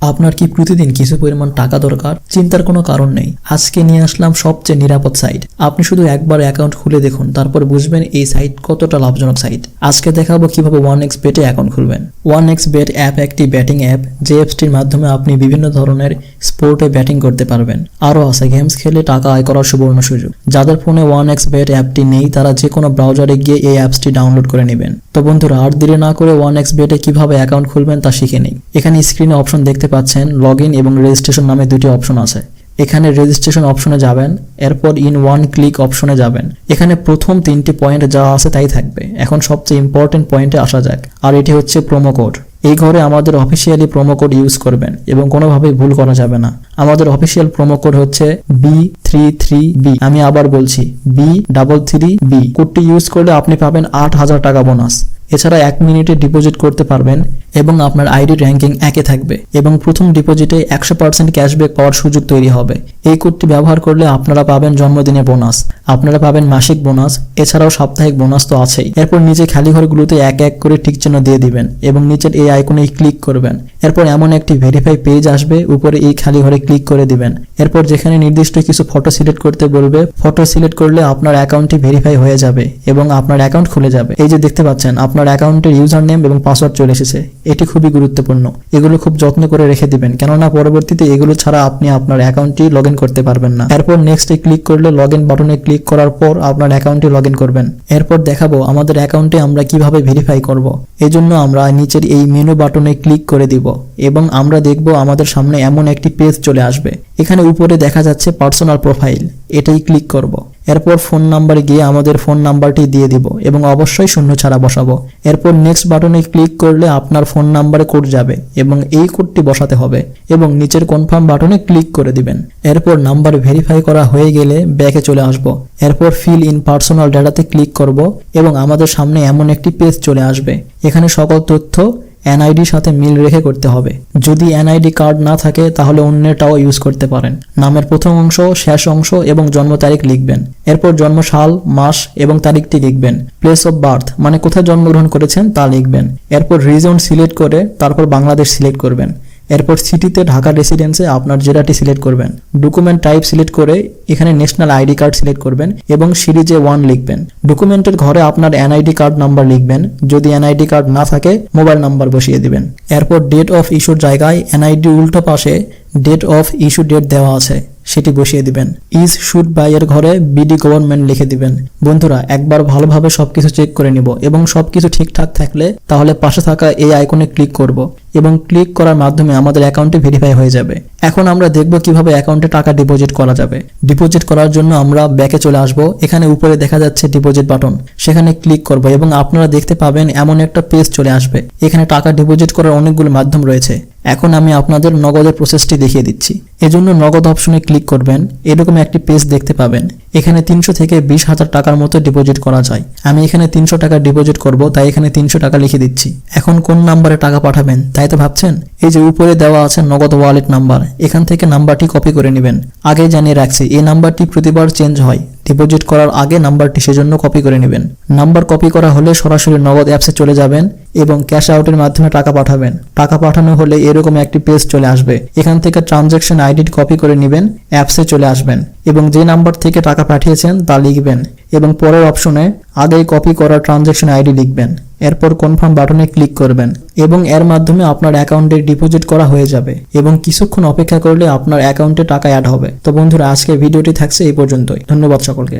আপনার কি প্রতিদিন কিছু পরিমাণ টাকা দরকার? চিন্তার কোনো কারণ নেই। আজকে নিয়ে আসলাম সবচেয়ে নিরাপদ সাইট আপনি শুধু একবার অ্যাকাউন্ট খুলে দেখুন, তারপর বুঝবেন এই সাইট কতটা লাভজনক সাইট আজকে দেখাবো কীভাবে ওয়ান এক্স বেটে অ্যাকাউন্ট খুলবেন। ওয়ান এক্স বেট অ্যাপ একটি ব্যাটিং অ্যাপ যে অ্যাপসটির মাধ্যমে আপনি বিভিন্ন ধরনের স্পোর্টে ব্যাটিং করতে পারবেন। আরও আছে গেমস খেলে টাকা আয় করার সুবর্ণ সুযোগ। যাদের ফোনে ওয়ান এক্স বেট অ্যাপটি নেই, তারা যে কোনো ব্রাউজারে গিয়ে এই অ্যাপসটি ডাউনলোড করে নেবেন। তো বন্ধুরা, আর দেরি না করে ওয়ান এক্স বেটে কীভাবে অ্যাকাউন্ট খুলবেন তা শিখে নেই। এখানে স্ক্রিনে অপশন দেখতে পাচ্ছেন লগ ইন এবং রেজিস্ট্রেশন নামে দুটি অপশন আছে। এখানে রেজিস্ট্রেশন অপশনে যাবেন, এরপর ইন ওয়ান ক্লিক অপশনে যাবেন। এখানে প্রথম তিনটি পয়েন্ট যা আছে তাই থাকবে। এখন সবচেয়ে ইম্পর্টেন্ট পয়েন্টে আসা যাক, আর এটি হচ্ছে প্রোমো কোড এই ঘরে আমাদের অফিসিয়ালি প্রোমো কোড ইউজ করবেন এবং কোনোভাবেই ভুল করা যাবে না। আমাদের অফিসিয়াল প্রোমো কোড হচ্ছে বি থ্রি থ্রি বি আমি আবার বলছি বি ডাবল থ্রি বি কোডটি ইউজ করলে আপনি পাবেন আট হাজার টাকা বোনাস এছাড়া এক মিনিটে ডিপোজিট করতে পারবেন এবং আপনার আইডি র্যাঙ্কিং একে থাকবে এবং প্রথম ডিপোজিটে একশো পার্সেন্ট ক্যাশব্যাক পাওয়ার সুযোগ তৈরি হবে। এই কোডটি ব্যবহার করলে আপনারা পাবেন জন্মদিনে বোনাস আপনারা পাবেন মাসিক বোনাস এছাড়াও সাপ্তাহিক বোনাস তো আছেই। এরপর নিচে খালি ঘরগুলোতে এক এক করে টিক চিহ্ন দিয়ে দিবেন এবং নিচের এই আইকনে ক্লিক করবেন। এরপর এমন একটি ভেরিফাই পেজ আসবে, উপরে এই খালি ঘরে ক্লিক করে দিবেন। এরপর যেখানে নির্দিষ্ট কিছু ফটো সিলেক্ট করতে বলবে ফটো সিলেক্ট করলে আপনার অ্যাকাউন্টটি ভেরিফাই হয়ে যাবে এবং আপনার অ্যাকাউন্ট খুলে যাবে। এই যে দেখতে পাচ্ছেন আপনার অ্যাকাউন্টের ইউজার নেম এবং পাসওয়ার্ড চলে এসেছে। এটি খুবই গুরুত্বপূর্ণ। এগুলো খুব যত্ন করে রেখে দিবেন, কেননা পরবর্তীতে এগুলো ছাড়া আপনি আপনার অ্যাকাউন্টটি লগ করতে পারবেন না। এরপর নেক্সট নেক্সটে ক্লিক করলে লগ বাটনে ক্লিক করার পর আপনার অ্যাকাউন্টটি লগ করবেন। এরপর দেখাবো আমাদের অ্যাকাউন্টে আমরা কীভাবে ভেরিফাই করব। এই জন্য আমরা নিচের এই মেনু বাটনে ক্লিক করে দিব এবং আমরা দেখব আমাদের সামনে এমন একটি পেজ চলে আসবে। এখানে উপরে দেখা যাচ্ছে পার্সোনাল প্রোফাইল এটাই ক্লিক করব। এরপর ফোন নাম্বারে গিয়ে আমাদের ফোন নাম্বারটি দিয়ে দিব এবং অবশ্যই শূন্য ছাড়া বসাবো। এরপর নেক্সট বাটনে ক্লিক করলে আপনার ফোন নাম্বারে কোড যাবে এবং এই কোডটি বসাতে হবে এবং নিচের কনফার্ম বাটনে ক্লিক করে দিবেন। এরপর নাম্বার ভেরিফাই করা হয়ে গেলে ব্যাকে চলে আসব। এরপর ফিল ইন পার্সোনাল ডাটাতে ক্লিক করব এবং আমাদের সামনে এমন একটি পেজ চলে আসবে। এখানে সকল তথ্য এনআইডির সাথে মিল রেখে করতে হবে। যদি এনআইডি কার্ড না থাকে, তাহলে অন্যটাও ইউজ করতে পারেন। নামের প্রথম অংশ, শেষ অংশ এবং জন্ম তারিখ লিখবেন। এরপর জন্ম সাল মাস এবং তারিখটি লিখবেন। প্লেস অফ বার্থ মানে কোথায় জন্মগ্রহণ করেছেন তা লিখবেন। এরপর রিজন সিলেক্ট করে তারপর বাংলাদেশ সিলেক্ট করবেন। এরপর সিটিতে ঢাকা রেসিডেন্সে আপনার জেলাটি সিলেক্ট করবেন। ডকুমেন্ট টাইপ সিলেক্ট করে এখানে ন্যাশনাল আইডি কার্ড সিলেক্ট করবেন এবং সিরিজে ওয়ান লিখবেন। ডকুমেন্টের ঘরে আপনার এনআইডি কার্ড নাম্বার লিখবেন। যদি এনআইডি কার্ড না থাকে মোবাইল নাম্বার বসিয়ে দিবেন। এরপর ডেট অফ ইস্যুর জায়গায় এনআইডি উল্টো পাশে ডেট অফ ইস্যু ডেট দেওয়া আছে, সেটি বসিয়ে দিবেন। ইজ শুড বাই এর ঘরে বিডি গভর্নমেন্ট লিখে দিবেন। বন্ধুরা, একবার ভালোভাবে সবকিছু চেক করে নিব এবং সবকিছু ঠিকঠাক থাকলে তাহলে পাশে থাকা এই আইকনে ক্লিক করব। এবং ক্লিক করার মাধ্যমে আমাদের অ্যাকাউন্টে ভেরিফাই হয়ে যাবে। এখন আমরা দেখব কীভাবে অ্যাকাউন্টে টাকা ডিপোজিট করা যাবে। ডিপোজিট করার জন্য আমরা ব্যাকে চলে আসব। এখানে উপরে দেখা যাচ্ছে ডিপোজিট বাটন সেখানে ক্লিক করব এবং আপনারা দেখতে পাবেন এমন একটা পেজ চলে আসবে। এখানে টাকা ডিপোজিট করার অনেকগুলো মাধ্যম রয়েছে। এখন আমি আপনাদের নগদের প্রসেসটি দেখিয়ে দিচ্ছি। এজন্য নগদ অপশনে ক্লিক করবেন। এরকম একটি পেজ দেখতে পাবেন। এখানে তিনশো থেকে বিশ হাজার টাকার মতো ডিপোজিট করা যায়। আমি এখানে তিনশো টাকা ডিপোজিট করব, তাই এখানে তিনশো টাকা লিখে দিচ্ছি। এখন কোন নাম্বারে টাকা পাঠাবেন, তাই তো ভাবছেন? এই যে উপরে দেওয়া আছে নগদ ওয়ালেট নাম্বার এখান থেকে নাম্বারটি কপি করে নেবেন। আগে জানিয়ে রাখছি, এই নাম্বারটি প্রতিবার চেঞ্জ হয়। ডিপোজিট করার আগে নাম্বারটি সেজন্য কপি করে নেবেন। নাম্বার কপি করা হলে সরাসরি নগদ অ্যাপসে চলে যাবেন এবং ক্যাশ আউটের মাধ্যমে টাকা পাঠাবেন। টাকা পাঠানো হলে এরকম একটি পেজ চলে আসবে। এখান থেকে ট্রানজ্যাকশন আইডি কপি করে নেবেন অ্যাপসে চলে আসবেন এবং যে নাম্বার থেকে টাকা পাঠিয়েছেন তা লিখবেন। এবং পরের অপশনে আগেই কপি করা ট্রানজ্যাকশন আইডি লিখবেন। এরপর কনফার্ম বাটনে ক্লিক করবেন এবং এর মাধ্যমে আপনার অ্যাকাউন্টে ডিপোজিট করা হয়ে যাবে এবং কিছুক্ষণ অপেক্ষা করলে আপনার অ্যাকাউন্টে টাকা অ্যাড হবে। তো বন্ধুরা আজকে ভিডিওটি থাকছে এই পর্যন্তই। ধন্যবাদ সকলকে।